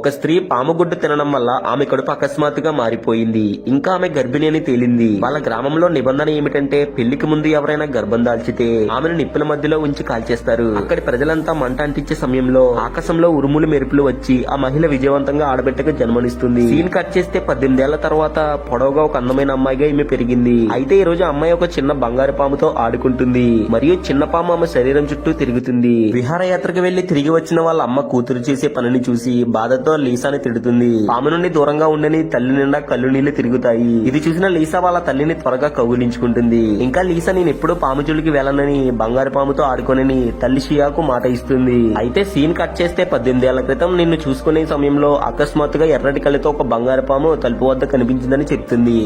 ఒక స్త్రీ పాముగుడ్డు తినడం వల్ల ఆమె కడుపు అకస్మాత్తుగా మారిపోయింది. ఇంకా ఆమె గర్భిణి అని తేలింది. వాళ్ళ గ్రామంలో నిబంధన ఏమిటంటే పెళ్ళికి ముందు ఎవరైనా గర్భం దాల్చితే ఆమెను నిప్పుల మధ్యలో ఉంచి కాల్చేస్తారు. అక్కడి ప్రజలంతా మంట అంటించే సమయంలో ఆకాశంలో ఉరుములు మెరుపులు వచ్చి ఆ మహిళ విజయవంతంగా ఆడబిడ్డకు జన్మనిస్తుంది. సీన్ కట్ చేస్తే పద్దెనిమిదేళ్ళ తర్వాత పొడవుగా ఒక అందమైన అమ్మాయిగా ఈమె పెరిగింది. అయితే ఈ రోజు అమ్మాయి ఒక చిన్న బంగారు పాముతో ఆడుకుంటుంది. మరియు చిన్న పాము ఆమె శరీరం చుట్టూ తిరుగుతుంది. విహారయాత్రకు వెళ్ళి తిరిగి వచ్చిన వాళ్ళ అమ్మ కూతురు చేసే పనిని చూసి బాధతో లీసాని తిడుతుంది. ఆమె నుండి దూరంగా ఉండని తల్లి నిండా కళ్ళు నీళ్ళు తిరుగుతాయి. ఇది చూసిన లీసా వాళ్ళ తల్లిని త్వరగా కౌగులించుకుంటుంది. ఇంకా లీసా నేను ఎప్పుడు పాము జోలికి వెళ్ళనని బంగారు పాముతో ఆడుకోనని తల్లి షియాకు మాట ఇస్తుంది. అయితే సీన్ కట్ చేస్తే పద్దెనిమిది ఏళ్ళ క్రితం నిన్ను చూసుకునే సమయంలో అకస్మాత్తుగా ఎర్రటి కళ్ళతో ఒక బంగారు పాము తలుపు వద్ద కనిపించిందని చెప్తుంది.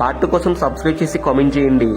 పార్ట్ కోసం సబ్స్క్రైబ్ చేసి కామెంట్ చేయండి.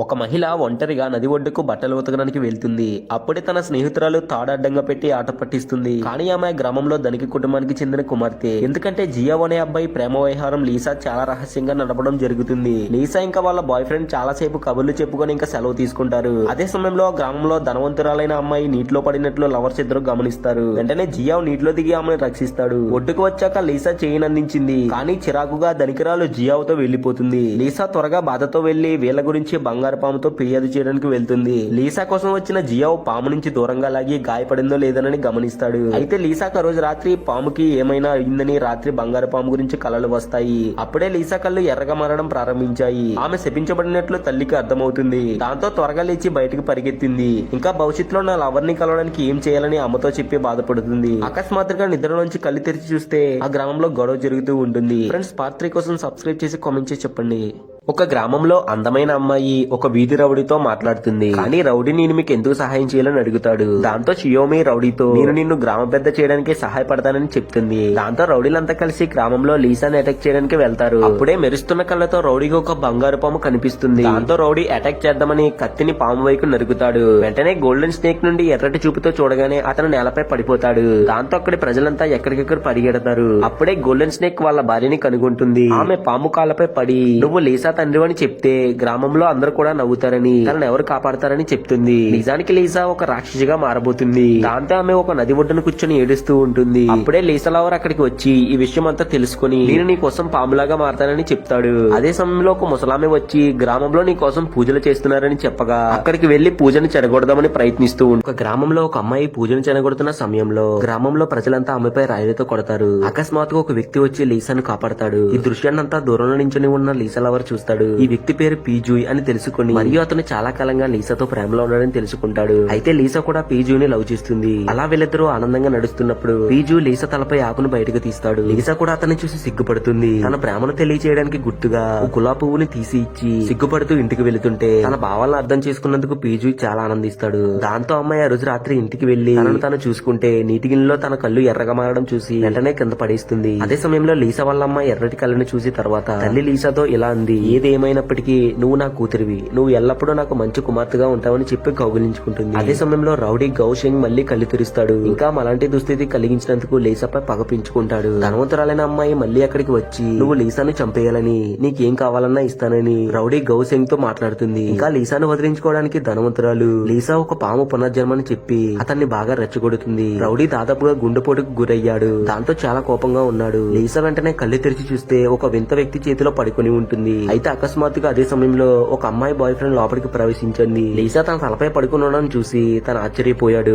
ఒక మహిళ ఒంటరిగా నది ఒడ్డుకు బట్టలు ఉతకడానికి వెళ్తుంది. అప్పుడే తన స్నేహితురాలు తాడడ్డంగా పెట్టి ఆట పట్టిస్తుంది. కానీ ఆమె గ్రామంలో ధనిక కుటుంబానికి చెందిన కుమార్తె. ఎందుకంటే జియో అనే అబ్బాయి ప్రేమ వ్యవహారం లీసా చాలా రహస్యంగా నడపడం జరుగుతుంది. లీసా ఇంకా వాళ్ళ బాయ్ ఫ్రెండ్ చాలా సేపు కబుర్లు చెప్పుకొని ఇంకా సెలవు తీసుకుంటారు. అదే సమయంలో గ్రామంలో ధనవంతురాలైన అమ్మాయి నీటిలో పడినట్లు లవర్స్ ఇద్దరు గమనిస్తారు. వెంటనే జియావ్ నీటిలో దిగి ఆమెను రక్షిస్తాడు. ఒడ్డుకు వచ్చాక లీసా చేయిని అందించింది కానీ చిరాకుగా ధనికరాలు జియావుతో వెళ్ళిపోతుంది లీసా త్వరగా బాధతో వెళ్ళి వీళ్ళ గురించి బంగారు పాముతో ఫిర్యాదు చేయడానికి వెళ్తుంది. లీసా కోసం వచ్చిన జియావు పాము నుంచి దూరంగా లాగి గాయపడిందో లేదనని గమనిస్తాడు. అయితే లీసాకు రోజు రాత్రి పాముకి ఏమైనా అయిందని రాత్రి బంగారు పాము గురించి కలలు వస్తాయి. అప్పుడే లీసా కళ్ళు ఎర్రగా మారడం ప్రారంభించాయి. ఆమె శపించబడినట్లు తల్లికి అర్థమవుతుంది. దాంతో త్వరగా లేచి బయటకు పరిగెత్తింది. ఇంకా భవిష్యత్తులో నా లవర్ని కలవడానికి ఏం చేయాలని అమ్మతో చెప్పి బాధపడుతుంది. అకస్మాత్తుగా నిద్ర నుంచి కళ్ళు తెరిచి చూస్తే ఆ గ్రామంలో గొడవ జరుగుతూ ఉంటుంది. ఫ్రెండ్స్ పార్ట్ త్రీ కోసం సబ్స్క్రైబ్ చేసి కామెంట్ చేసి చెప్పండి. ఒక గ్రామంలో అందమైన అమ్మాయి ఒక వీధి రౌడీతో మాట్లాడుతుంది. కానీ రౌడీ నేను మీకు ఎందుకు సహాయం చేయాలని అడుగుతాడు? దాంతో షియోమి రౌడీతో నేను నిన్ను గ్రామ పెద్ద చేయడానికి సహాయపడతానని చెప్తుంది. దాంతో రౌడీలంతా కలిసి గ్రామంలో లీసాని అటాక్ చేయడానికి వెళ్తారు. అప్పుడే మెరుస్తున్న కళ్ళతో రౌడీకి ఒక బంగారు పాము కనిపిస్తుంది. దాంతో రౌడీ అటాక్ చేద్దామని కత్తిని పాము వైపు నరుకుతాడు. వెంటనే గోల్డెన్ స్నేక్ నుండి ఎర్రటి చూపుతో చూడగానే అతను నేలపై పడిపోతాడు. దాంతో అక్కడి ప్రజలంతా ఎక్కడికెక్కడ పరిగెడతారు. అప్పుడే గోల్డెన్ స్నేక్ వాళ్ళ భార్యని కనుగొంటుంది. ఆమె పాము కాళ్ళపై పడి నువ్వు లీసా తండ్రి అని చెప్తే గ్రామంలో అందరూ కూడా నవ్వుతారని తనను ఎవరు కాపాడతారని చెప్తుంది. నిజానికి లీసా ఒక రాక్షసిగా మారబోతుంది. దాంతో ఆమె ఒక నది ఒడ్డున కూర్చొని ఏడుస్తూ ఉంటుంది. అప్పుడే లీసా లవర్ అక్కడికి వచ్చి ఈ విషయం అంతా తెలుసుకుని నేను నీ కోసం పాములాగా మారతానని చెప్తాడు. అదే సమయంలో ఒక ముసలామె వచ్చి గ్రామంలో నీ కోసం పూజలు చేస్తున్నారని చెప్పగా అక్కడికి వెళ్ళి పూజను చెడగొడదామని ప్రయత్నిస్తూ ఉంటుంది ఒక గ్రామంలో ఒక అమ్మాయి పూజను చెడగొడుతున్న సమయంలో గ్రామంలో ప్రజలంతా ఆమెపై రాయిలతో కొడతారు. అకస్మాత్తుగా ఒక వ్యక్తి వచ్చి లీసాను కాపాడతాడు. ఈ దృశ్యాన్నంతా దూరంలో నించుని ఉన్న లీసా లవర్ చూస్తాడు. ఈ వ్యక్తి పేరు పీజూయ్ అని తెలుసుకుని మరియు అతను చాలా కాలంగా లీసాతో ప్రేమలో ఉన్నాడని తెలుసుకుంటాడు. అయితే లీసా కూడా పీజూని లవ్ చేస్తుంది. అలా వీళ్ళిద్దరూ ఆనందంగా నడుస్తున్నప్పుడు పీజు లీసా తలపై ఆకును బయటకు తీస్తాడు. లీసా కూడా అతన్ని చూసి సిగ్గుపడుతుంది. తన ప్రేమను తెలియచేయడానికి గుర్తుగా గులాబీ పువ్వుని తీసి ఇచ్చి సిగ్గుపడుతూ ఇంటికి వెళుతుంటే తన భావాలను అర్థం చేసుకున్నందుకు పీజు చాలా ఆనందిస్తాడు. దాంతో అమ్మాయి ఆ రోజు రాత్రి ఇంటికి వెళ్ళి తనను తాను చూసుకుంటే నీటి గిన్నెలో తన కళ్ళు ఎర్రగా మారడం చూసి వెంటనే కింద పడేస్తుంది. అదే సమయంలో లీసా వాళ్ళ అమ్మ ఎర్రటి కళ్ళని చూసి తర్వాత తల్లి లీసాతో ఇలా అంది. ఏదేమైనప్పటికీ నువ్వు నా కూతురివి. నువ్వు ఎల్లప్పుడూ నాకు మంచి కుమార్తెగా ఉంటావని చెప్పి కౌగిలించుకుంటుంది. అదే సమయంలో రౌడీ గౌషింగ్ మళ్ళీ కళ్ళు తెరుస్తాడు. ఇంకా అలాంటి దుస్థితి కలిగించినందుకు లీసాపై పగ పెంచుకుంటాడు. ధనవంతురాలైన అమ్మాయి మళ్ళీ అక్కడికి వచ్చి నువ్వు లీసాను చంపేయాలని నీకేం కావాలన్నా ఇస్తానని రౌడీ గౌసింగ్తో మాట్లాడుతుంది. ఇంకా లీసాను వదిలించుకోవడానికి ధనవంతురాలు లీసా ఒక పాము పునర్జన్మని చెప్పి అతన్ని బాగా రెచ్చగొడుతుంది. రౌడీ దాదాపుగా గుండెపోటుకు గురయ్యాడు. దాంతో చాలా కోపంగా ఉన్నాడు. లీసా వెంటనే కళ్ళు తెరిచి చూస్తే ఒక వింత వ్యక్తి చేతిలో పడుకొని ఉంటుంది. అయితే అకస్మాత్తుగా అదే సమయంలో ఒక అమ్మాయి బాయ్ ఫ్రెండ్ లోపలికి ప్రవేశించింది. లీసా తన తలపై పడుకుని ఉండడం చూసి తను ఆశ్చర్యపోయాడు.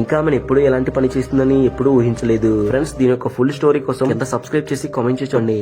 ఇంకా ఆమెను ఎప్పుడు ఎలాంటి పని చేస్తుందని ఎప్పుడూ ఊహించలేదు. ఫ్రెండ్స్ దీని యొక్క ఫుల్ స్టోరీ కోసం ఎంత సబ్స్క్రైబ్ చేసి కామెంట్ చేయండి.